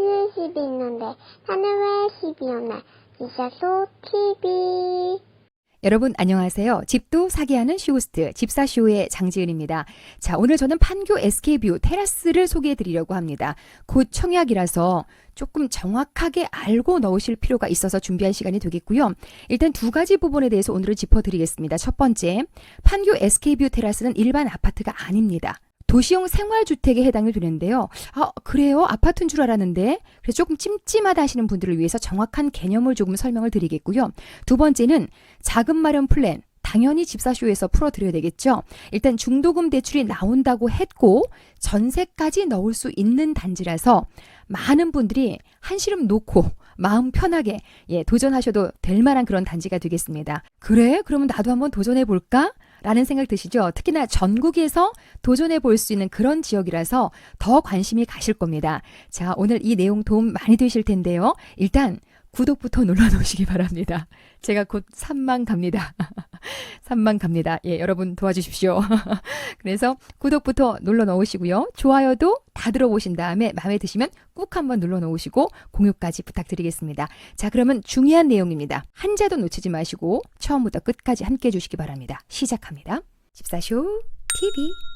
하늘에는 있는데 하늘에 집이 없네. 지사쇼 TV. 여러분 안녕하세요. 집도 사게 하는 쇼호스트 집사쇼의 장지은입니다. 자, 오늘 저는 판교 SK뷰 테라스를 소개해 드리려고 합니다. 곧 청약이라서 조금 정확하게 알고 넣으실 필요가 있어서 준비한 시간이 되겠고요. 일단 두 가지 부분에 대해서 오늘은 짚어드리겠습니다. 첫 번째, 판교 SK뷰 테라스는 일반 아파트가 아닙니다. 도시형 생활주택에 해당이 되는데요. 아, 그래요? 아파트인 줄 알았는데. 그래서 조금 찜찜하다 하시는 분들을 위해서 정확한 개념을 조금 설명을 드리겠고요. 두 번째는 자금 마련 플랜. 당연히 집사쇼에서 풀어드려야 되겠죠. 일단 중도금 대출이 나온다고 했고 전세까지 넣을 수 있는 단지라서 많은 분들이 한시름 놓고 마음 편하게 예, 도전하셔도 될 만한 그런 단지가 되겠습니다. 그래? 그러면 나도 한번 도전해 볼까? 라는 생각 드시죠? 특히나 전국에서 도전해 볼 수 있는 그런 지역이라서 더 관심이 가실 겁니다. 자, 오늘 이 내용 도움 많이 되실 텐데요. 일단 구독부터 눌러 놓으시기 바랍니다. 제가 곧 3만 갑니다. 3만 갑니다. 예, 여러분 도와주십시오. 그래서 구독부터 눌러 넣으시고요. 좋아요도 다 들어보신 다음에 마음에 드시면 꾹 한번 눌러 놓으시고 공유까지 부탁드리겠습니다. 자, 그러면 중요한 내용입니다. 한 자도 놓치지 마시고 처음부터 끝까지 함께 해주시기 바랍니다. 시작합니다. 집사쇼 TV.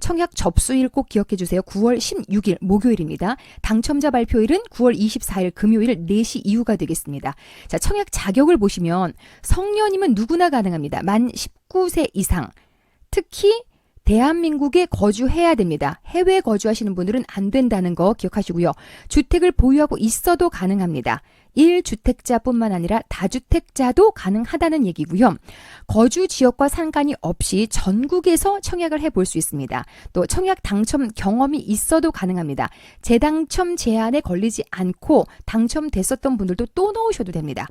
청약 접수일 꼭 기억해 주세요. 9월 16일 목요일입니다. 당첨자 발표일은 9월 24일 금요일 4시 이후가 되겠습니다. 자, 청약 자격을 보시면 성년이면 누구나 가능합니다. 만 19세 이상. 특히 대한민국에 거주해야 됩니다. 해외 거주하시는 분들은 안 된다는 거 기억하시고요. 주택을 보유하고 있어도 가능합니다. 1주택자뿐만 아니라 다주택자도 가능하다는 얘기고요. 거주 지역과 상관이 없이 전국에서 청약을 해볼 수 있습니다. 또 청약 당첨 경험이 있어도 가능합니다. 재당첨 제한에 걸리지 않고 당첨됐었던 분들도 또 넣으셔도 됩니다.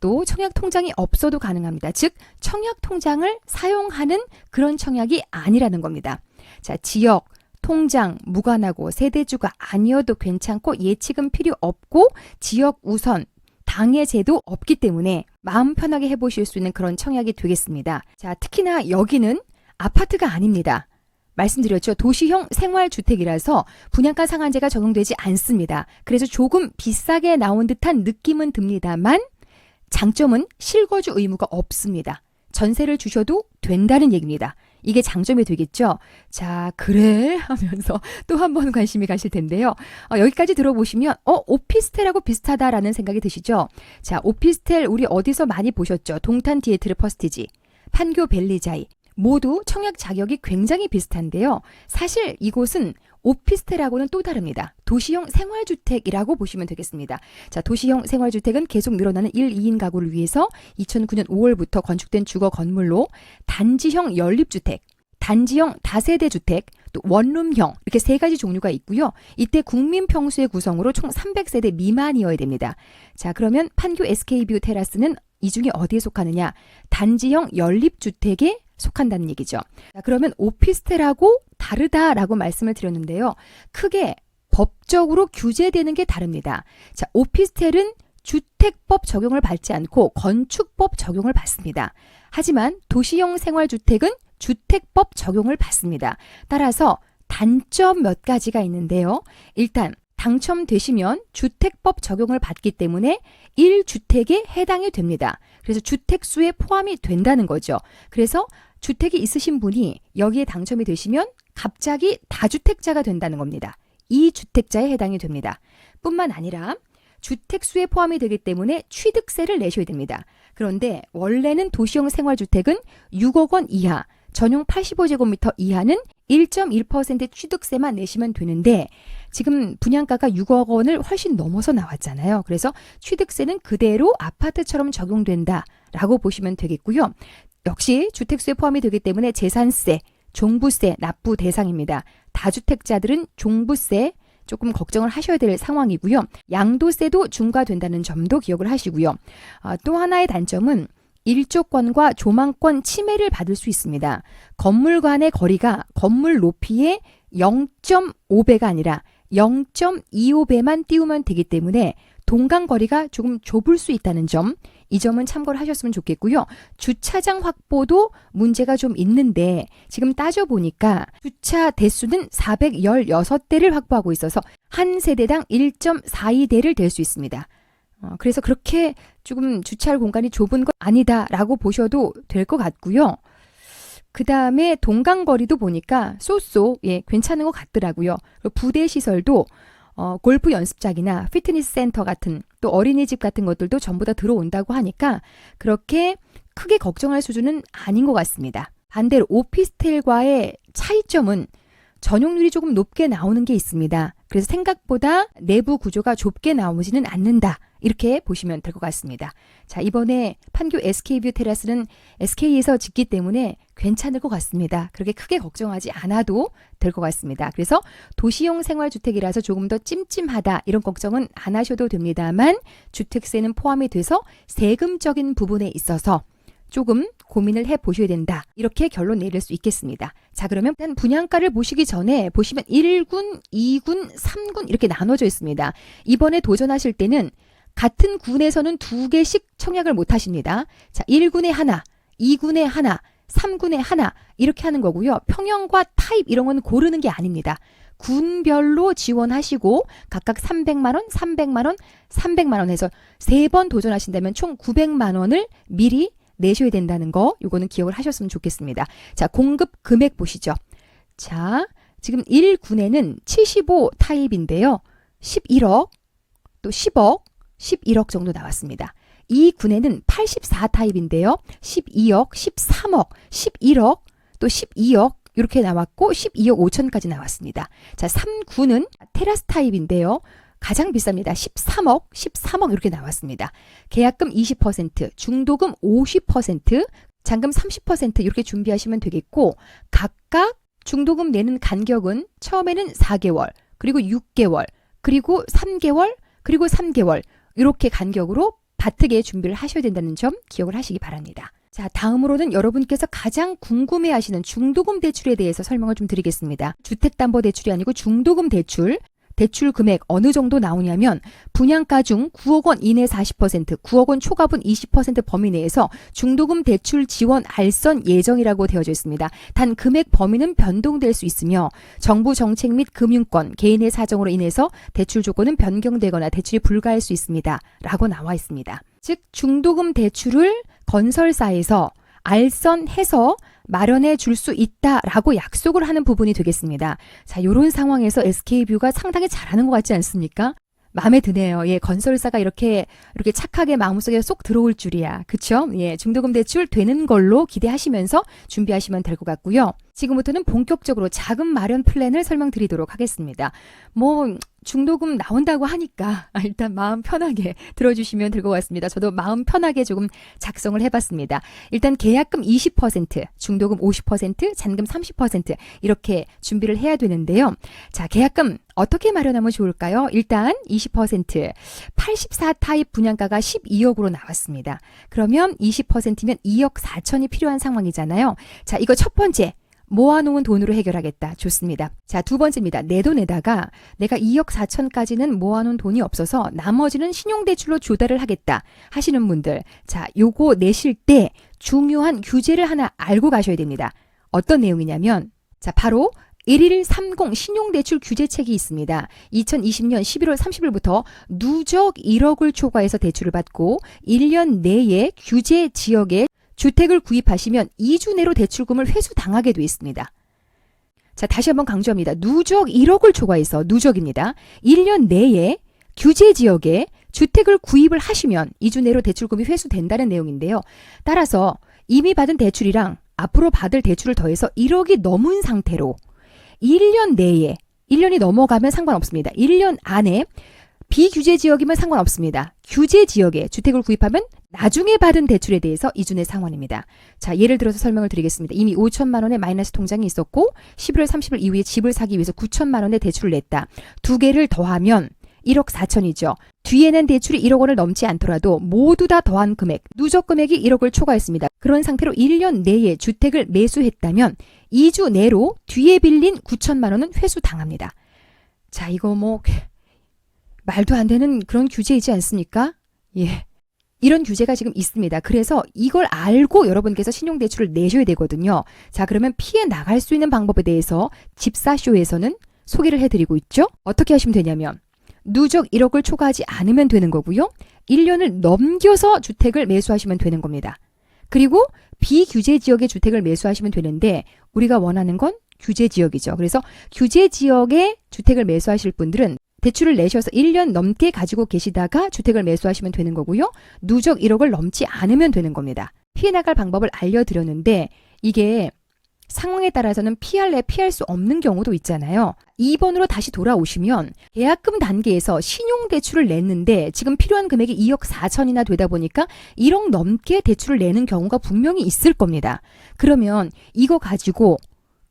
또 청약 통장이 없어도 가능합니다. 즉 청약 통장을 사용하는 그런 청약이 아니라는 겁니다. 자, 지역 통장 무관하고 세대주가 아니어도 괜찮고 예치금 필요 없고 지역 우선 당해 제도 없기 때문에 마음 편하게 해보실 수 있는 그런 청약이 되겠습니다. 자, 특히나 여기는 아파트가 아닙니다. 말씀드렸죠. 도시형 생활주택이라서 분양가 상한제가 적용되지 않습니다. 그래서 조금 비싸게 나온 듯한 느낌은 듭니다만 장점은 실거주 의무가 없습니다. 전세를 주셔도 된다는 얘기입니다. 이게 장점이 되겠죠? 자, 그래? 하면서 또 한 번 관심이 가실 텐데요. 어, 여기까지 들어보시면, 어, 오피스텔하고 비슷하다라는 생각이 드시죠? 자, 오피스텔 우리 어디서 많이 보셨죠? 동탄 디에트르 퍼스티지, 판교 벨리자이. 모두 청약 자격이 굉장히 비슷한데요. 사실 이곳은 오피스텔하고는 또 다릅니다. 도시형 생활주택이라고 보시면 되겠습니다. 자, 도시형 생활주택은 계속 늘어나는 1, 2인 가구를 위해서 2009년 5월부터 건축된 주거 건물로 단지형 연립주택, 단지형 다세대 주택, 또 원룸형 이렇게 세 가지 종류가 있고요. 이때 국민 평수의 구성으로 총 300세대 미만이어야 됩니다. 자, 그러면 판교 SK뷰 테라스는 이 중에 어디에 속하느냐? 단지형 연립주택에 속한다는 얘기죠. 자, 그러면 오피스텔하고 다르다라고 말씀을 드렸는데요. 크게 법적으로 규제되는 게 다릅니다. 자, 오피스텔은 주택법 적용을 받지 않고 건축법 적용을 받습니다. 하지만 도시형 생활주택은 주택법 적용을 받습니다. 따라서 단점 몇 가지가 있는데요. 일단 당첨되시면 주택법 적용을 받기 때문에 1주택에 해당이 됩니다. 그래서 주택수에 포함이 된다는 거죠. 그래서 주택이 있으신 분이 여기에 당첨이 되시면 갑자기 다주택자가 된다는 겁니다. 이 주택자에 해당이 됩니다. 뿐만 아니라 주택수에 포함이 되기 때문에 취득세를 내셔야 됩니다. 그런데 원래는 도시형 생활주택은 6억 원 이하, 전용 85제곱미터 이하는 1.1% 취득세만 내시면 되는데 지금 분양가가 6억 원을 훨씬 넘어서 나왔잖아요. 그래서 취득세는 그대로 아파트처럼 적용된다라고 보시면 되겠고요. 역시 주택수에 포함이 되기 때문에 재산세, 종부세 납부 대상입니다. 다주택자들은 종부세 조금 걱정을 하셔야 될 상황이고요. 양도세도 중과된다는 점도 기억을 하시고요. 아, 또 하나의 단점은 일조권과 조망권 침해를 받을 수 있습니다. 건물 간의 거리가 건물 높이의 0.5배가 아니라 0.25배만 띄우면 되기 때문에 동간 거리가 조금 좁을 수 있다는 점, 이 점은 참고를 하셨으면 좋겠고요. 주차장 확보도 문제가 좀 있는데 지금 따져보니까 주차 대수는 416대를 확보하고 있어서 한 세대당 1.42대를 댈 수 있습니다. 어, 그래서 그렇게 조금 주차할 공간이 좁은 건 아니다라고 보셔도 될 것 같고요. 그 다음에 동강거리도 보니까 쏘쏘 예 괜찮은 것 같더라고요. 부대 시설도 어, 골프 연습장이나 피트니스 센터 같은 또 어린이집 같은 것들도 전부 다 들어온다고 하니까 그렇게 크게 걱정할 수준은 아닌 것 같습니다. 반대로 오피스텔과의 차이점은 전용률이 조금 높게 나오는 게 있습니다. 그래서 생각보다 내부 구조가 좁게 나오지는 않는다. 이렇게 보시면 될 것 같습니다. 자, 이번에 판교 SK뷰 테라스는 SK에서 짓기 때문에 괜찮을 것 같습니다. 그렇게 크게 걱정하지 않아도 될 것 같습니다. 그래서 도시용 생활주택이라서 조금 더 찜찜하다 이런 걱정은 안 하셔도 됩니다만 주택세는 포함이 돼서 세금적인 부분에 있어서 조금 고민을 해 보셔야 된다. 이렇게 결론 내릴 수 있겠습니다. 자, 그러면 일단 분양가를 보시기 전에 보시면 1군, 2군, 3군 이렇게 나눠져 있습니다. 이번에 도전하실 때는 같은 군에서는 두 개씩 청약을 못 하십니다. 자, 1군에 하나, 2군에 하나, 3군에 하나 이렇게 하는 거고요. 평형과 타입 이런 건 고르는 게 아닙니다. 군별로 지원하시고 각각 300만 원, 300만 원, 300만 원 해서 세 번 도전하신다면 총 900만 원을 미리 내셔야 된다는 거 요거는 기억을 하셨으면 좋겠습니다. 자, 공급 금액 보시죠. 자, 지금 1군에는 75 타입인데요. 11억, 또 10억, 11억 정도 나왔습니다. 이 군에는 84 타입인데요. 12억, 13억, 11억, 또 12억 이렇게 나왔고 12억 5천까지 나왔습니다. 자, 3군은 테라스 타입인데요. 가장 비쌉니다. 13억, 13억 이렇게 나왔습니다. 계약금 20%, 중도금 50%, 잔금 30% 이렇게 준비하시면 되겠고 각각 중도금 내는 간격은 처음에는 4개월, 그리고 6개월, 그리고 3개월, 그리고 3개월 이렇게 간격으로 바트게 준비를 하셔야 된다는 점 기억을 하시기 바랍니다. 자, 다음으로는 여러분께서 가장 궁금해 하시는 중도금 대출에 대해서 설명을 좀 드리겠습니다. 주택담보대출이 아니고 중도금 대출. 대출 금액 어느 정도 나오냐면 분양가 중 9억 원 이내 40%, 9억 원 초과분 20% 범위 내에서 중도금 대출 지원 알선 예정이라고 되어져 있습니다. 단 금액 범위는 변동될 수 있으며 정부 정책 및 금융권, 개인의 사정으로 인해서 대출 조건은 변경되거나 대출이 불가할 수 있습니다. 라고 나와 있습니다. 즉 중도금 대출을 건설사에서 알선해서 마련해 줄 수 있다라고 약속을 하는 부분이 되겠습니다. 자, 요런 상황에서 SK뷰가 상당히 잘하는 것 같지 않습니까? 마음에 드네요. 예, 건설사가 이렇게 이렇게 착하게 마음속에 쏙 들어올 줄이야. 그쵸? 예, 중도금 대출 되는 걸로 기대하시면서 준비하시면 될 것 같고요. 지금부터는 본격적으로 자금 마련 플랜을 설명드리도록 하겠습니다. 뭐 중도금 나온다고 하니까 일단 마음 편하게 들어주시면 될 것 같습니다. 저도 마음 편하게 조금 작성을 해봤습니다. 일단 계약금 20%, 중도금 50%, 잔금 30% 이렇게 준비를 해야 되는데요. 자, 계약금 어떻게 마련하면 좋을까요? 일단 20%, 84 타입 분양가가 12억으로 나왔습니다. 그러면 20%면 2억 4천이 필요한 상황이잖아요. 자, 이거 첫 번째. 모아놓은 돈으로 해결하겠다. 좋습니다. 자, 두 번째입니다. 내 돈에다가 내가 2억 4천까지는 모아놓은 돈이 없어서 나머지는 신용대출로 조달을 하겠다. 하시는 분들. 자, 요거 내실 때 중요한 규제를 하나 알고 가셔야 됩니다. 어떤 내용이냐면, 자, 바로 1130 신용대출 규제책이 있습니다. 2020년 11월 30일부터 누적 1억을 초과해서 대출을 받고 1년 내에 규제 지역에 주택을 구입하시면 2주 내로 대출금을 회수당하게 돼 있습니다. 자, 다시 한번 강조합니다. 누적 1억을 초과해서 누적입니다. 1년 내에 규제 지역에 주택을 구입을 하시면 2주 내로 대출금이 회수된다는 내용인데요. 따라서 이미 받은 대출이랑 앞으로 받을 대출을 더해서 1억이 넘은 상태로 1년 내에 1년이 넘어가면 상관없습니다. 1년 안에 비규제 지역이면 상관없습니다. 규제 지역에 주택을 구입하면 나중에 받은 대출에 대해서 이준의 상환입니다. 자, 예를 들어서 설명을 드리겠습니다. 이미 5천만 원의 마이너스 통장이 있었고 11월 30일 이후에 집을 사기 위해서 9천만 원의 대출을 냈다. 두 개를 더하면 1억 4천이죠. 뒤에는 대출이 1억 원을 넘지 않더라도 모두 다 더한 금액, 누적 금액이 1억을 초과했습니다. 그런 상태로 1년 내에 주택을 매수했다면 2주 내로 뒤에 빌린 9천만 원은 회수당합니다. 자, 이거 뭐 말도 안 되는 그런 규제이지 않습니까? 예. 이런 규제가 지금 있습니다. 그래서 이걸 알고 여러분께서 신용대출을 내셔야 되거든요. 자, 그러면 피해 나갈 수 있는 방법에 대해서 집사쇼에서는 소개를 해드리고 있죠. 어떻게 하시면 되냐면 누적 1억을 초과하지 않으면 되는 거고요. 1년을 넘겨서 주택을 매수하시면 되는 겁니다. 그리고 비규제 지역의 주택을 매수하시면 되는데 우리가 원하는 건 규제 지역이죠. 그래서 규제 지역의 주택을 매수하실 분들은 대출을 내셔서 1년 넘게 가지고 계시다가 주택을 매수하시면 되는 거고요. 누적 1억을 넘지 않으면 되는 겁니다. 피해 나갈 방법을 알려드렸는데 이게 상황에 따라서는 피할래 피할 수 없는 경우도 있잖아요. 2번으로 다시 돌아오시면 계약금 단계에서 신용대출을 냈는데 지금 필요한 금액이 2억 4천이나 되다 보니까 1억 넘게 대출을 내는 경우가 분명히 있을 겁니다. 그러면 이거 가지고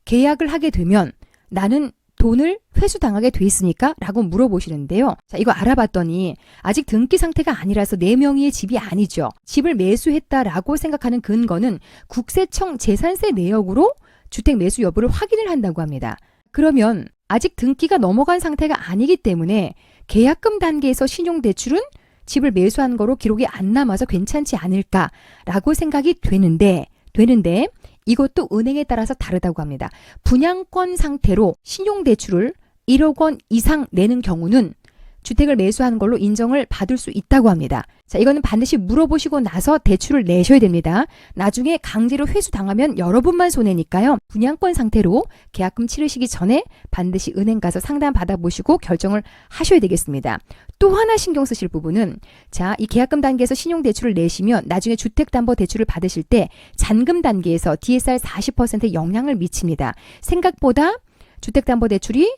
계약을 하게 되면 나는 돈을 회수당하게 돼 있으니까? 라고 물어보시는데요. 자, 이거 알아봤더니 아직 등기 상태가 아니라서 네 명의의 집이 아니죠. 집을 매수했다라고 생각하는 근거는 국세청 재산세 내역으로 주택 매수 여부를 확인을 한다고 합니다. 그러면 아직 등기가 넘어간 상태가 아니기 때문에 계약금 단계에서 신용대출은 집을 매수한 거로 기록이 안 남아서 괜찮지 않을까라고 생각이 되는데, 되는데, 이것도 은행에 따라서 다르다고 합니다. 분양권 상태로 신용대출을 1억 원 이상 내는 경우는 주택을 매수한 걸로 인정을 받을 수 있다고 합니다. 자, 이거는 반드시 물어보시고 나서 대출을 내셔야 됩니다. 나중에 강제로 회수 당하면 여러분만 손해니까요. 분양권 상태로 계약금 치르시기 전에 반드시 은행 가서 상담 받아보시고 결정을 하셔야 되겠습니다. 또 하나 신경 쓰실 부분은 자, 이 계약금 단계에서 신용대출을 내시면 나중에 주택담보대출을 받으실 때 잔금 단계에서 DSR 40%의 영향을 미칩니다. 생각보다 주택담보대출이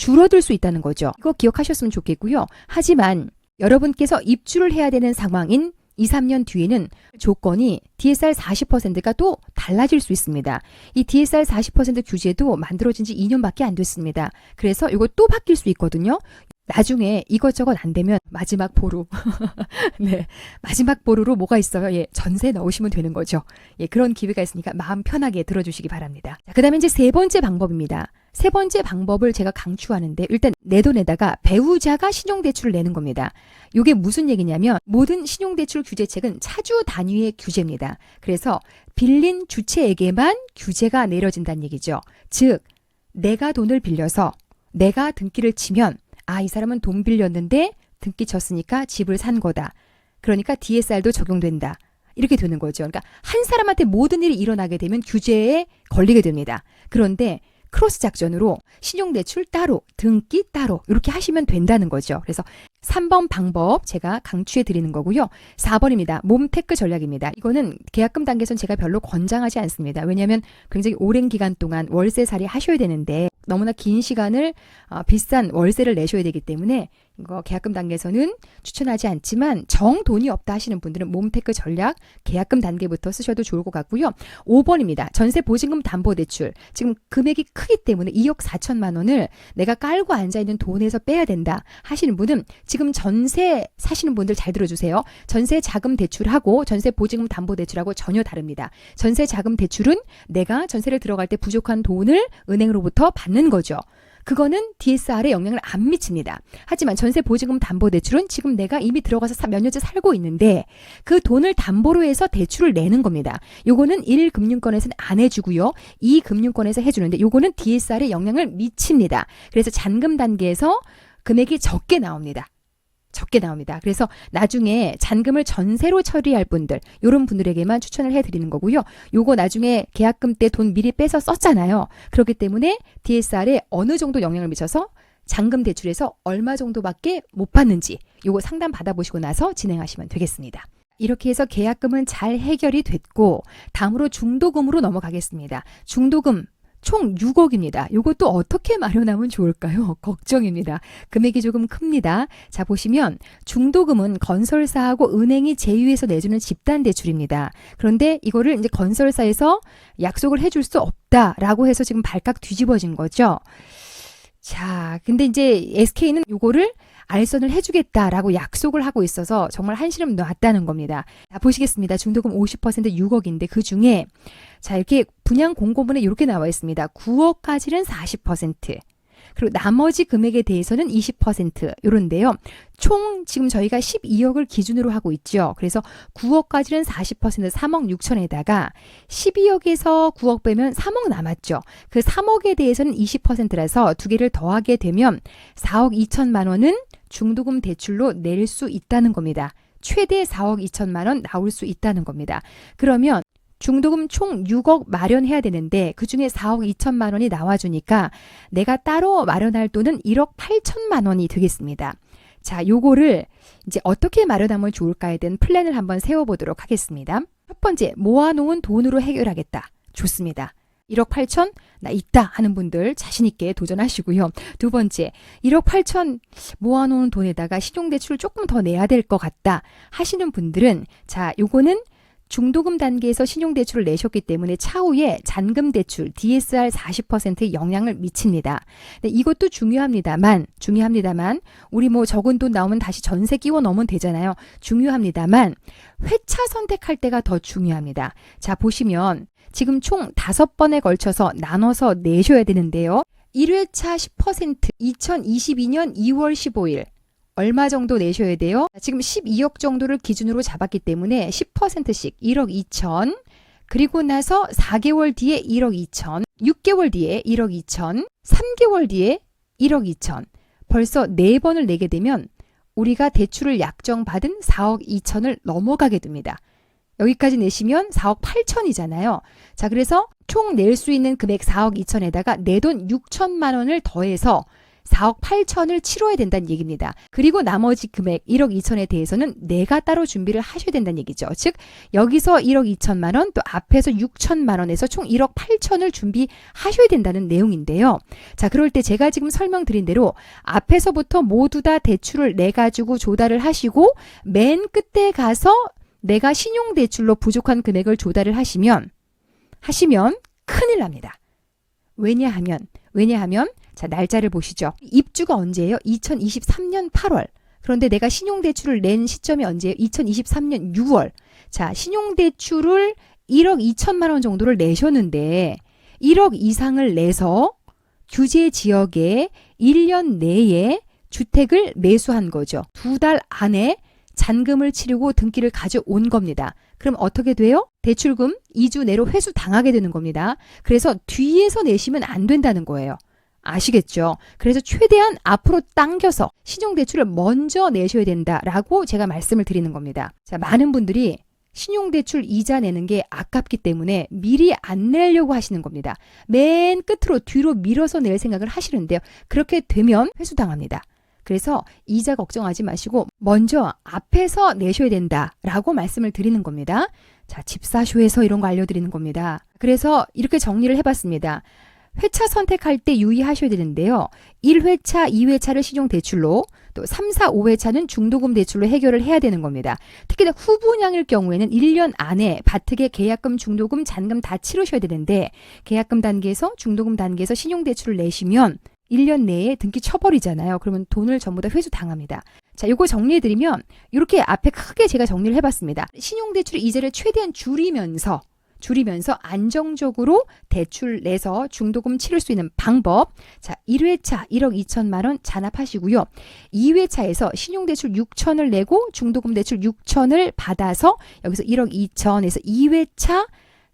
줄어들 수 있다는 거죠. 이거 기억하셨으면 좋겠고요. 하지만 여러분께서 입주를 해야 되는 상황인 2, 3년 뒤에는 조건이 DSR 40%가 또 달라질 수 있습니다. 이 DSR 40% 규제도 만들어진 지 2년밖에 안 됐습니다. 그래서 이거 또 바뀔 수 있거든요. 나중에 이것저것 안 되면 마지막 보루. 네. 마지막 보루로 뭐가 있어요? 예. 전세 넣으시면 되는 거죠. 예. 그런 기회가 있으니까 마음 편하게 들어주시기 바랍니다. 자, 그 다음에 이제 세 번째 방법입니다. 세 번째 방법을 제가 강추하는데 일단 내 돈에다가 배우자가 신용대출을 내는 겁니다. 이게 무슨 얘기냐면 모든 신용대출 규제책은 차주 단위의 규제입니다. 그래서 빌린 주체에게만 규제가 내려진다는 얘기죠. 즉 내가 돈을 빌려서 내가 등기를 치면 아, 이 사람은 돈 빌렸는데 등기 쳤으니까 집을 산 거다. 그러니까 DSR도 적용된다. 이렇게 되는 거죠. 그러니까 한 사람한테 모든 일이 일어나게 되면 규제에 걸리게 됩니다. 그런데 크로스 작전으로 신용대출 따로, 등기 따로 이렇게 하시면 된다는 거죠. 그래서 3번 방법 제가 강추해 드리는 거고요. 4번입니다. 몸테크 전략입니다. 이거는 계약금 단계에선 제가 별로 권장하지 않습니다. 왜냐하면 굉장히 오랜 기간 동안 월세살이 하셔야 되는데 너무나 긴 시간을 어, 비싼 월세를 내셔야 되기 때문에 이거 계약금 단계에서는 추천하지 않지만 정 돈이 없다 하시는 분들은 몸테크 전략 계약금 단계부터 쓰셔도 좋을 것 같고요. 5번입니다. 전세 보증금 담보 대출. 지금 금액이 크기 때문에 2억 4천만 원을 내가 깔고 앉아 있는 돈에서 빼야 된다 하시는 분은 지금 전세 사시는 분들 잘 들어주세요. 전세 자금 대출하고 전세 보증금 담보 대출하고 전혀 다릅니다. 전세 자금 대출은 내가 전세를 들어갈 때 부족한 돈을 은행으로부터 받는 거죠. 그거는 DSR에 영향을 안 미칩니다. 하지만 전세 보증금 담보 대출은 지금 내가 이미 들어가서 사- 몇 년째 살고 있는데 그 돈을 담보로 해서 대출을 내는 겁니다. 요거는 1금융권에서는 안 해주고요. 2금융권에서 해주는데 요거는 DSR에 영향을 미칩니다. 그래서 잔금 단계에서 금액이 적게 나옵니다. 적게 나옵니다. 그래서 나중에 잔금을 전세로 처리할 분들, 요런 분들에게만 추천을 해드리는 거고요. 요거 나중에 계약금 때 돈 미리 빼서 썼잖아요. 그렇기 때문에 DSR에 어느 정도 영향을 미쳐서 잔금 대출에서 얼마 정도밖에 못 받는지 요거 상담 받아보시고 나서 진행하시면 되겠습니다. 이렇게 해서 계약금은 잘 해결이 됐고 다음으로 중도금으로 넘어가겠습니다. 중도금 총 6억입니다. 이것도 어떻게 마련하면 좋을까요? 걱정입니다. 금액이 조금 큽니다. 자, 보시면 중도금은 건설사하고 은행이 제휴해서 내주는 집단 대출입니다. 그런데 이거를 이제 건설사에서 약속을 해줄 수 없다라고 해서 지금 발칵 뒤집어진 거죠. 자, 근데 이제 SK는 요거를 알선을 해주겠다라고 약속을 하고 있어서 정말 한시름 놨다는 겁니다. 자, 보시겠습니다. 중도금 50% 6억인데 그 중에 자, 이렇게 분양 공고문에 이렇게 나와 있습니다. 9억까지는 40%, 그리고 나머지 금액에 대해서는 20% 요런데요. 총 지금 저희가 12억을 기준으로 하고 있죠. 그래서 9억까지는 40% 3억 6천에다가 12억에서 9억 빼면 3억 남았죠. 그 3억에 대해서는 20%라서 두 개를 더하게 되면 4억 2천만 원은 중도금 대출로 낼 수 있다는 겁니다. 최대 4억 2천만 원 나올 수 있다는 겁니다. 그러면 중도금 총 6억 마련해야 되는데 그 중에 4억 2천만 원이 나와주니까 내가 따로 마련할 돈은 1억 8천만 원이 되겠습니다. 자, 요거를 이제 어떻게 마련하면 좋을까에 대한 플랜을 한번 세워보도록 하겠습니다. 첫 번째, 모아놓은 돈으로 해결하겠다. 좋습니다. 1억 8천? 나 있다 하는 분들 자신있게 도전하시고요. 두 번째, 1억 8천 모아놓은 돈에다가 신용대출을 조금 더 내야 될 것 같다 하시는 분들은 자, 요거는 중도금 단계에서 신용대출을 내셨기 때문에 차후에 잔금대출 DSR 40%의 영향을 미칩니다. 네, 이것도 중요합니다만, 중요합니다만, 우리 뭐 적은 돈 나오면 다시 전세 끼워 넣으면 되잖아요. 중요합니다만, 회차 선택할 때가 더 중요합니다. 자, 보시면 지금 총 다섯 번에 걸쳐서 나눠서 내셔야 되는데요. 1회차 10% 2022년 2월 15일 얼마 정도 내셔야 돼요? 지금 12억 정도를 기준으로 잡았기 때문에 10%씩 1억 2천 그리고 나서 4개월 뒤에 1억 2천 6개월 뒤에 1억 2천 3개월 뒤에 1억 2천 벌써 4번을 내게 되면 우리가 대출을 약정받은 4억 2천을 넘어가게 됩니다. 여기까지 내시면 4억 8천이잖아요. 자, 그래서 총 낼 수 있는 금액 4억 2천에다가 내 돈 6천만 원을 더해서 4억 8천을 치러야 된다는 얘기입니다. 그리고 나머지 금액 1억 2천에 대해서는 내가 따로 준비를 하셔야 된다는 얘기죠. 즉 여기서 1억 2천만 원, 또 앞에서 6천만 원에서 총 1억 8천을 준비하셔야 된다는 내용인데요. 자, 그럴 때 제가 지금 설명드린 대로 앞에서부터 모두 다 대출을 내 가지고 조달을 하시고 맨 끝에 가서 내가 신용대출로 부족한 금액을 조달을 하시면 하시면 큰일 납니다. 왜냐하면 왜냐하면 자 날짜를 보시죠. 입주가 언제예요? 2023년 8월. 그런데 내가 신용대출을 낸 시점이 언제예요? 2023년 6월. 자 신용대출을 1억 2천만 원 정도를 내셨는데 1억 이상을 내서 규제 지역에 1년 내에 주택을 매수한 거죠. 두 달 안에 잔금을 치르고 등기를 가져온 겁니다. 그럼 어떻게 돼요? 대출금 2주 내로 회수 당하게 되는 겁니다. 그래서 뒤에서 내시면 안 된다는 거예요. 아시겠죠? 그래서 최대한 앞으로 당겨서 신용대출을 먼저 내셔야 된다라고 제가 말씀을 드리는 겁니다. 자, 많은 분들이 신용대출 이자 내는 게 아깝기 때문에 미리 안 내려고 하시는 겁니다. 맨 끝으로 뒤로 밀어서 낼 생각을 하시는데요. 그렇게 되면 회수당합니다. 그래서 이자 걱정하지 마시고 먼저 앞에서 내셔야 된다라고 말씀을 드리는 겁니다. 자, 집사쇼에서 이런 거 알려드리는 겁니다. 그래서 이렇게 정리를 해봤습니다. 회차 선택할 때 유의하셔야 되는데요. 1회차, 2회차를 신용대출로 또 3, 4, 5회차는 중도금 대출로 해결을 해야 되는 겁니다. 특히나 후분양일 경우에는 1년 안에 바특의 계약금, 중도금, 잔금 다 치르셔야 되는데 계약금 단계에서 중도금 단계에서 신용대출을 내시면 1년 내에 등기 쳐버리잖아요. 그러면 돈을 전부 다 회수 당합니다. 자, 요거 정리해드리면 이렇게 앞에 크게 제가 정리를 해봤습니다. 신용대출 이자를 최대한 줄이면서 줄이면서 안정적으로 대출 내서 중도금 치를 수 있는 방법. 자, 1회차 1억 2천만 원 잔압하시고요. 2회차에서 신용대출 6천을 내고 중도금 대출 6천을 받아서 여기서 1억 2천에서 2회차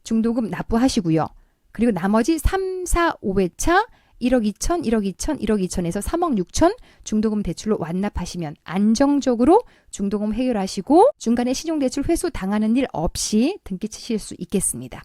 중도금 납부하시고요. 그리고 나머지 3, 4, 5회차 1억 2천, 1억 2천, 1억 2천에서 3억 6천 중도금 대출로 완납하시면 안정적으로 중도금 해결하시고 중간에 신용대출 회수 당하는 일 없이 등기 치실 수 있겠습니다.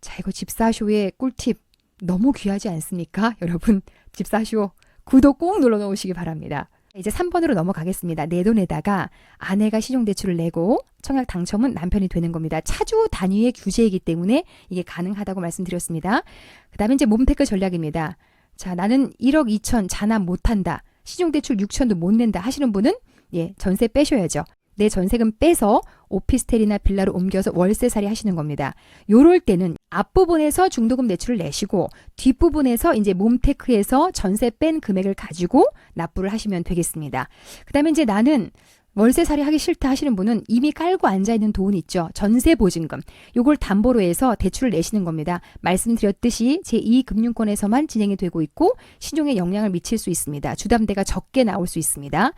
자, 이거 집사쇼의 꿀팁 너무 귀하지 않습니까? 여러분, 집사쇼 구독 꼭 눌러 놓으시기 바랍니다. 이제 3번으로 넘어가겠습니다. 내 돈에다가 아내가 신용대출을 내고 청약 당첨은 남편이 되는 겁니다. 차주 단위의 규제이기 때문에 이게 가능하다고 말씀드렸습니다. 그 다음에 이제 몸테크 전략입니다. 자, 나는 1억 2천 잔압 못한다. 신용대출 6천도 못 낸다 하시는 분은 예, 전세 빼셔야죠. 내 전세금 빼서 오피스텔이나 빌라로 옮겨서 월세살이 하시는 겁니다. 요럴 때는 앞부분에서 중도금 대출을 내시고 뒷부분에서 이제 몸테크에서 전세 뺀 금액을 가지고 납부를 하시면 되겠습니다. 그 다음에 이제 나는 월세살이 하기 싫다 하시는 분은 이미 깔고 앉아 있는 돈 있죠. 전세 보증금. 요걸 담보로 해서 대출을 내시는 겁니다. 말씀드렸듯이 제2금융권에서만 진행이 되고 있고 신용에 영향을 미칠 수 있습니다. 주담대가 적게 나올 수 있습니다.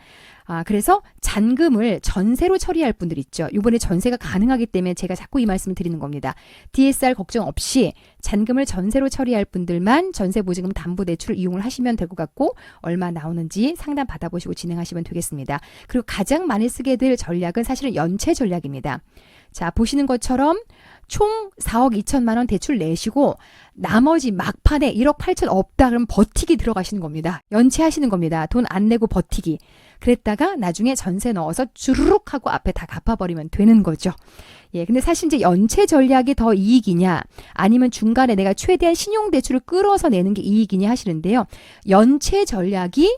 아, 그래서 잔금을 전세로 처리할 분들 있죠. 이번에 전세가 가능하기 때문에 제가 자꾸 이 말씀을 드리는 겁니다. DSR 걱정 없이 잔금을 전세로 처리할 분들만 전세 보증금 담보 대출을 이용을 하시면 될 것 같고 얼마 나오는지 상담 받아보시고 진행하시면 되겠습니다. 그리고 가장 많이 쓰게 될 전략은 사실은 연체 전략입니다. 자, 보시는 것처럼 총 4억 2천만 원 대출 내시고 나머지 막판에 1억 8천 없다 그러면 버티기 들어가시는 겁니다. 연체하시는 겁니다. 돈 안 내고 버티기. 그랬다가 나중에 전세 넣어서 주르륵 하고 앞에 다 갚아버리면 되는 거죠. 예, 근데 사실 이제 연체 전략이 더 이익이냐, 아니면 중간에 내가 최대한 신용대출을 끌어서 내는 게 이익이냐 하시는데요. 연체 전략이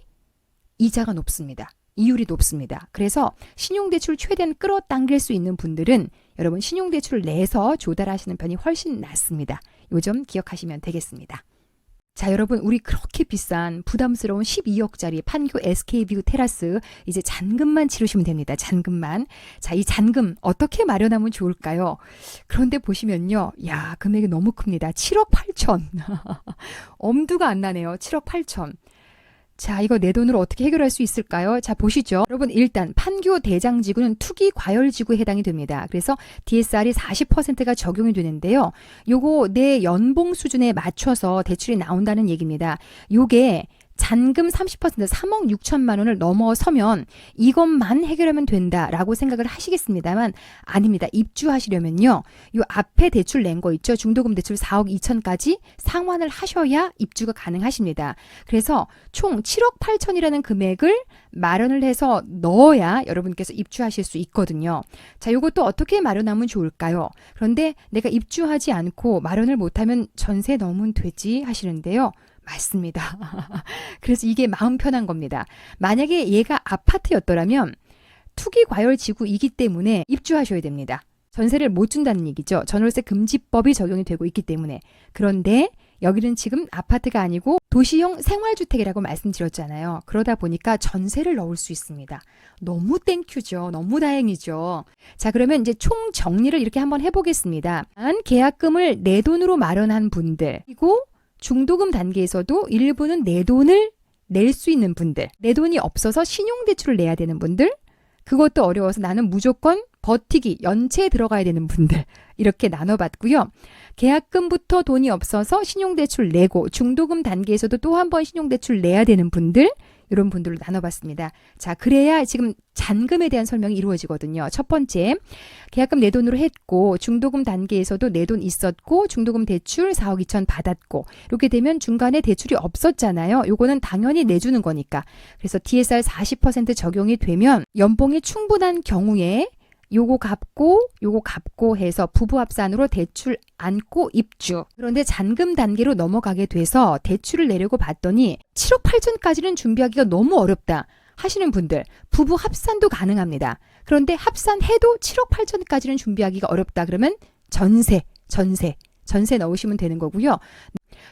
이자가 높습니다. 이율이 높습니다. 그래서 신용대출 최대한 끌어당길 수 있는 분들은 여러분 신용대출을 내서 조달하시는 편이 훨씬 낫습니다. 요점 기억하시면 되겠습니다. 자, 여러분, 우리 그렇게 비싼 부담스러운 12억짜리 판교 SK뷰 테라스 이제 잔금만 치르시면 됩니다. 잔금만. 자, 이 잔금 어떻게 마련하면 좋을까요? 그런데 보시면요. 야, 금액이 너무 큽니다. 7억 8천. 엄두가 안 나네요. 7억 8천. 자, 이거 내 돈으로 어떻게 해결할 수 있을까요? 자, 보시죠. 여러분, 일단 판교 대장 지구는 투기 과열 지구에 해당이 됩니다. 그래서 DSR이 40%가 적용이 되는데요. 요거 내 연봉 수준에 맞춰서 대출이 나온다는 얘기입니다. 요게 잔금 30% 3억 6천만 원을 넘어서면 이것만 해결하면 된다라고 생각을 하시겠습니다만 아닙니다. 입주하시려면요. 요 앞에 대출 낸 거 있죠. 중도금 대출 4억 2천까지 상환을 하셔야 입주가 가능하십니다. 그래서 총 7억 8천이라는 금액을 마련을 해서 넣어야 여러분께서 입주하실 수 있거든요. 자, 요것도 어떻게 마련하면 좋을까요? 그런데 내가 입주하지 않고 마련을 못하면 전세 넣으면 되지 하시는데요. 맞습니다. 그래서 이게 마음 편한 겁니다. 만약에 얘가 아파트였더라면 투기 과열 지구이기 때문에 입주하셔야 됩니다. 전세를 못 준다는 얘기죠. 전월세 금지법이 적용이 되고 있기 때문에. 그런데 여기는 지금 아파트가 아니고 도시형 생활주택이라고 말씀드렸잖아요. 그러다 보니까 전세를 넣을 수 있습니다. 너무 땡큐죠. 너무 다행이죠. 자, 그러면 이제 총 정리를 이렇게 한번 해보겠습니다. 한 계약금을 내 돈으로 마련한 분들, 그리고 중도금 단계에서도 일부는 내 돈을 낼 수 있는 분들, 내 돈이 없어서 신용대출을 내야 되는 분들, 그것도 어려워서 나는 무조건 버티기, 연체에 들어가야 되는 분들, 이렇게 나눠봤고요. 계약금부터 돈이 없어서 신용대출 내고, 중도금 단계에서도 또 한 번 신용대출 내야 되는 분들, 이런 분들로 나눠봤습니다. 자, 그래야 지금 잔금에 대한 설명이 이루어지거든요. 첫 번째, 계약금 내 돈으로 했고, 중도금 단계에서도 내 돈 있었고, 중도금 대출 4억 2천 받았고, 이렇게 되면 중간에 대출이 없었잖아요. 요거는 당연히 내주는 거니까. 그래서 DSR 40% 적용이 되면 연봉이 충분한 경우에 요거 갚고 요거 갚고 해서 부부 합산으로 대출 안고 입주. 그런데 잔금 단계로 넘어가게 돼서 대출을 내려고 봤더니 7억 8천까지는 준비하기가 너무 어렵다. 하시는 분들 부부 합산도 가능합니다. 그런데 합산해도 7억 8천까지는 준비하기가 어렵다. 그러면 전세, 전세, 전세 넣으시면 되는 거고요.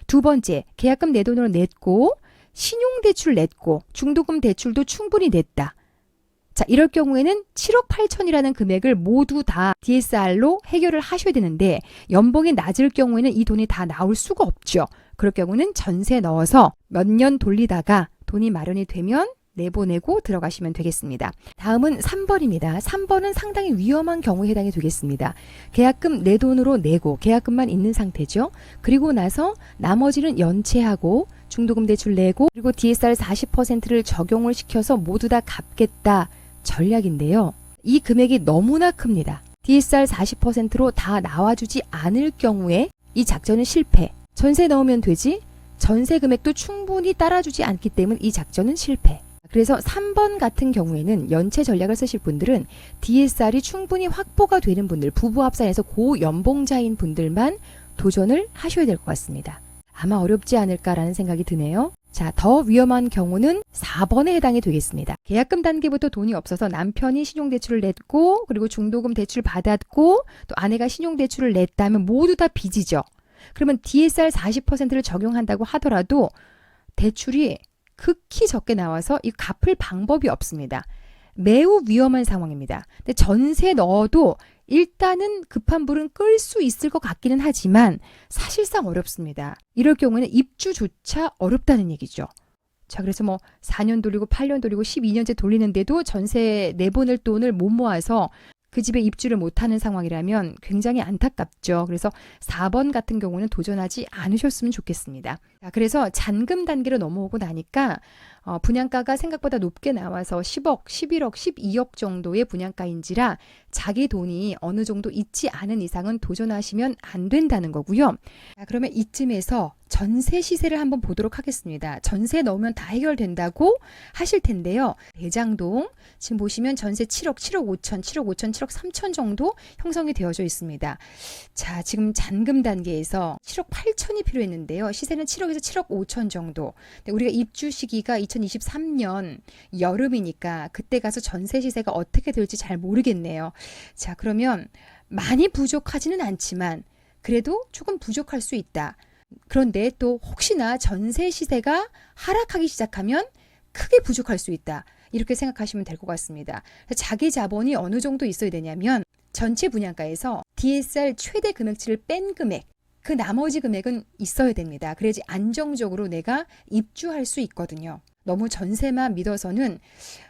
두 번째, 계약금 내 돈으로 냈고 신용대출 냈고 중도금 대출도 충분히 냈다. 자, 이럴 경우에는 7억 8천이라는 금액을 모두 다 DSR로 해결을 하셔야 되는데 연봉이 낮을 경우에는 이 돈이 다 나올 수가 없죠. 그럴 경우는 전세 넣어서 몇 년 돌리다가 돈이 마련이 되면 내보내고 들어가시면 되겠습니다. 다음은 3번입니다. 3번은 상당히 위험한 경우에 해당이 되겠습니다. 계약금 내 돈으로 내고 계약금만 있는 상태죠. 그리고 나서 나머지는 연체하고 중도금 대출 내고 그리고 DSR 40%를 적용을 시켜서 모두 다 갚겠다 전략인데요. 이 금액이 너무나 큽니다. DSR 40%로 다 나와주지 않을 경우에 이 작전은 실패. 전세 넣으면 되지? 전세 금액도 충분히 따라주지 않기 때문에 이 작전은 실패. 그래서 3번 같은 경우에는 연체 전략을 쓰실 분들은 DSR이 충분히 확보가 되는 분들, 부부 합산해서 고연봉자인 분들만 도전을 하셔야 될 것 같습니다. 아마 어렵지 않을까라는 생각이 드네요. 자, 더 위험한 경우는 4번에 해당이 되겠습니다. 계약금 단계부터 돈이 없어서 남편이 신용대출을 냈고, 그리고 중도금 대출 받았고, 또 아내가 신용대출을 냈다면 모두 다 빚이죠. 그러면 DSR 40%를 적용한다고 하더라도 대출이 극히 적게 나와서 이 갚을 방법이 없습니다. 매우 위험한 상황입니다. 근데 전세 넣어도 일단은 급한 불은 끌 수 있을 것 같기는 하지만 사실상 어렵습니다. 이럴 경우에는 입주조차 어렵다는 얘기죠. 자, 그래서 뭐 4년 돌리고 8년 돌리고 12년째 돌리는데도 전세 내보낼 돈을 못 모아서 그 집에 입주를 못하는 상황이라면 굉장히 안타깝죠. 그래서 4번 같은 경우는 도전하지 않으셨으면 좋겠습니다. 자, 그래서 잔금 단계로 넘어오고 나니까 어, 분양가가 생각보다 높게 나와서 10억, 11억, 12억 정도의 분양가인지라 자기 돈이 어느 정도 있지 않은 이상은 도전하시면 안 된다는 거고요. 자, 그러면 이쯤에서 전세 시세를 한번 보도록 하겠습니다. 전세 넣으면 다 해결된다고 하실 텐데요. 대장동 지금 보시면 전세 7억, 7억 5천, 7억 5천, 7억 3천 정도 형성이 되어져 있습니다. 자, 지금 잔금 단계에서 7억 8천이 필요했는데요. 시세는 7억에서 7억 5천 정도. 우리가 입주 시기가 2023년 여름이니까 그때 가서 전세 시세가 어떻게 될지 잘 모르겠네요. 자, 그러면 많이 부족하지는 않지만 그래도 조금 부족할 수 있다. 그런데 또 혹시나 전세 시세가 하락하기 시작하면 크게 부족할 수 있다. 이렇게 생각하시면 될 것 같습니다. 자기 자본이 어느 정도 있어야 되냐면 전체 분양가에서 DSR 최대 금액치를 뺀 금액 그 나머지 금액은 있어야 됩니다. 그래야지 안정적으로 내가 입주할 수 있거든요. 너무 전세만 믿어서는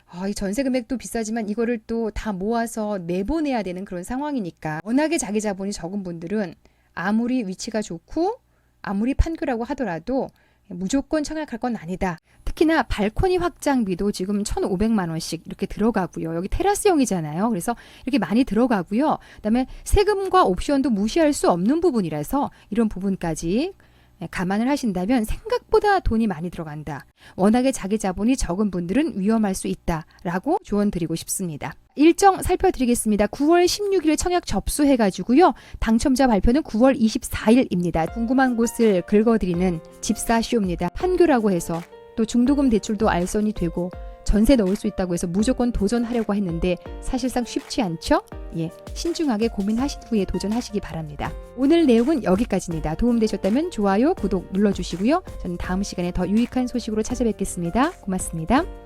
아, 이 전세 금액도 비싸지만 이거를 또 다 모아서 내보내야 되는 그런 상황이니까 워낙에 자기 자본이 적은 분들은 아무리 위치가 좋고 아무리 판교라고 하더라도 무조건 청약할 건 아니다. 특히나 발코니 확장비도 지금 1,500만 원씩 이렇게 들어가고요. 여기 테라스형이잖아요. 그래서 이렇게 많이 들어가고요. 그다음에 세금과 옵션도 무시할 수 없는 부분이라서 이런 부분까지 감안을 하신다면 생각보다 돈이 많이 들어간다. 워낙에 자기 자본이 적은 분들은 위험할 수 있다라고 조언 드리고 싶습니다. 일정 살펴드리겠습니다. 9월 16일 청약 접수해가지고요. 당첨자 발표는 9월 24일입니다. 궁금한 곳을 긁어드리는 집사쇼입니다. 판교라고 해서 또 중도금 대출도 알선이 되고 전세 넣을 수 있다고 해서 무조건 도전하려고 했는데 사실상 쉽지 않죠? 예, 신중하게 고민하신 후에 도전하시기 바랍니다. 오늘 내용은 여기까지입니다. 도움되셨다면 좋아요, 구독 눌러주시고요. 저는 다음 시간에 더 유익한 소식으로 찾아뵙겠습니다. 고맙습니다.